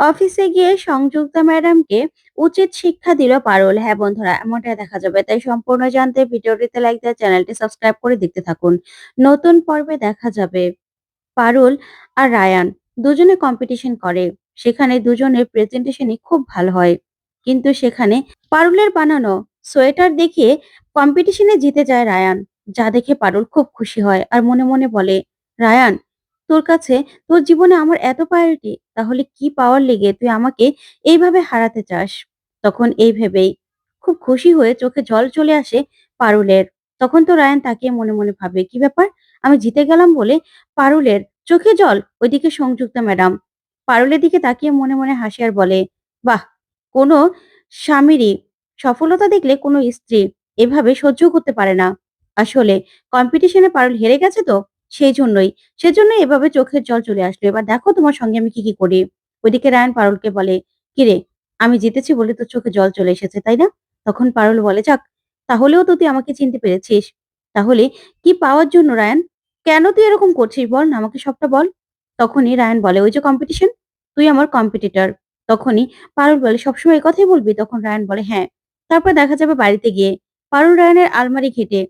অফিসে গিয়ে সংযুক্তা ম্যাডামকে উচিত শিক্ষা দিল পারুল। হ্যাঁ বন্ধুরা, এমনটাই দেখা যাবে। তাই সম্পূর্ণ জানতে ভিডিওটিতে লাইক দিয়ে চ্যানেলটি সাবস্ক্রাইব করে দেখতে থাকুন। নতুন পর্বে দেখা যাবে পারুল আর রায়ান। দুজনে কম্পিটিশন করে। সেখানে দুজনের প্রেজেন্টেশনই খুব ভালো হয়। কিন্তু সেখানে পারুলের বানানো সোয়েটার দেখিয়ে কম্পিটিশনে জিতে যায় রায়ান। যা দেখে পারুল খুব খুশি হয়। আর মনে মনে বলে, রায়ান তোর কাছে, তোর জীবনে আমার এত প্রায়োরিটি তাহলে কি পাওয়ার লেগে তুই আমাকে এইভাবে হারাতে চাস? তখন এই ভেবেই খুব খুশি হয়ে চোখে জল চলে আসে পারুলের। তখন তো রায়ান তাকিয়ে মনে মনে ভাবে, কি ব্যাপার? আমি জিতে গেলাম বলে পারুলের চোখে জল? ওইদিকে সংযুক্ত ম্যাডাম পারুলের দিকে তাকিয়ে মনে মনে হাসি আর বলে, বাহ, কোনো স্বামীরই সফলতা দেখলে কোনো স্ত্রী এভাবে সহ্য করতে পারে না। আসলে কম্পিটিশনে পারুল হেরে গেছে তো? সেই জন্যই সেজন্য এভাবে চোখের জল চলে আসলো। এবার দেখো তোমার সঙ্গে আমি কি কি করি। ওইদিকে রায়ান পারুলকে বলে, কিরে, আমি জিতেছি বলে তোর চোখে জল চলে এসেছে, তাই না? তখন পারুল বলে, যাক, তাহলেও তো তুই আমাকে চিনতে পেরেছিস। তাহলে কি পাওয়ার জন্য রায়ান? কেন তুই এরকম করছিস বল না, আমাকে সবটা বল। তখনই রায়ন বলে, ওই যে কম্পিটিশন তুই আমার কম্পিটিটর তখনই পারুল বলে, সবসময় এই কথাই বলবি? তখন রায়ন বলে হ্যাঁ। তারপর দেখা যাবে বাড়িতে গিয়ে পারুল রায়ানের আলমারি ঘেটে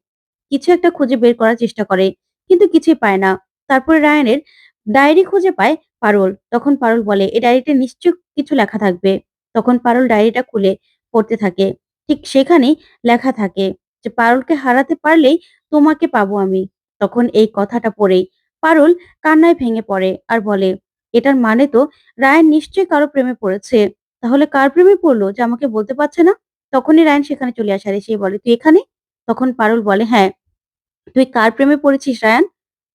কিছু একটা খুঁজে বের করার চেষ্টা করে। কিন্তু কিছুই পায় না। তারপরে রায়ানের ডায়েরি খুঁজে পায় পারুল। তখন পারুল বলে এই ডায়েরিতে নিশ্চয় কিছু লেখা থাকবে। তখন পারুল ডায়েরিটা খুলে পড়তে থাকে। ঠিক সেখানেই লেখা থাকে যে, পারুলকে হারাতে পারলেই তোমাকে পাবো আমি। তখন এই কথাটা পড়েই পারুল কান্নায় ভেঙে পড়ে আর বলে, এটার মানে তো রায়ান নিশ্চয়ই কারও প্রেমে পড়েছে। তাহলে কার প্রেমে পড়ল যে আমাকে বলতে পারছে না? তখনই রায়ান সেখানে চলে আসে সে বলে, তুই এখানে? তখন পারুল বলে হ্যাঁ। তুই কার প্রেমে পড়েছিস, রায়ান?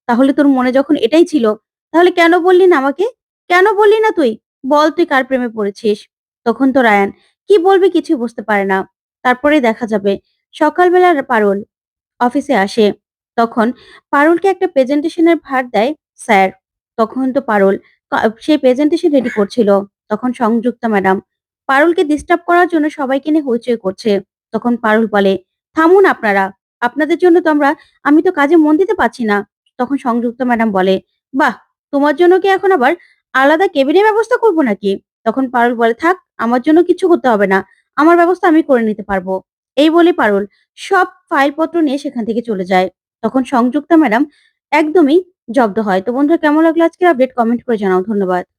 তাহলে তোর মনে যখন এটাই ছিল, তাহলে কেন বললি না আমাকে? কেন বললি না তুই? বল তুই কার প্রেমে পড়েছিস? তখন তো রায়ান, কি বলবে কিছু বুঝতে পারে না। তারপরে দেখা যাবে, সকালবেলা পারুল অফিসে আসে। তখন পারুলকে একটা প্রেজেন্টেশনের ভার দেয় স্যার। তখন তো পারুল সেই প্রেজেন্টেশন রেডি করছিল। তখন সংযুক্তা ম্যাডাম, পারুলকে ডিস্টার্ব করার জন্য সবাইকে নিয়ে হইচই করছে। তখন পারুল বলে, থামুন আপনারা আপনাদের জন্য তো আমরা, আমি তো কাজে মন দিতে পারছি না। তখন সংযুক্ত ম্যাডাম বলে, বাহ, তোমার জন্য কি এখন আবার আলাদা কেবিনের ব্যবস্থা করব নাকি? তখন পারুল বলে, থাক, আমার জন্য কিছু করতে হবে না, আমার ব্যবস্থা আমি করে নিতে পারব। এই বলে পারুল সব ফাইলপত্র নিয়ে সেখান থেকে চলে যায়। তখন সংযুক্তা ম্যাডাম একদমই জব্দ হয়। তো বন্ধুরা, কেমন লাগল আজকের আপডেট? কমেন্ট করে জানাও। ধন্যবাদ।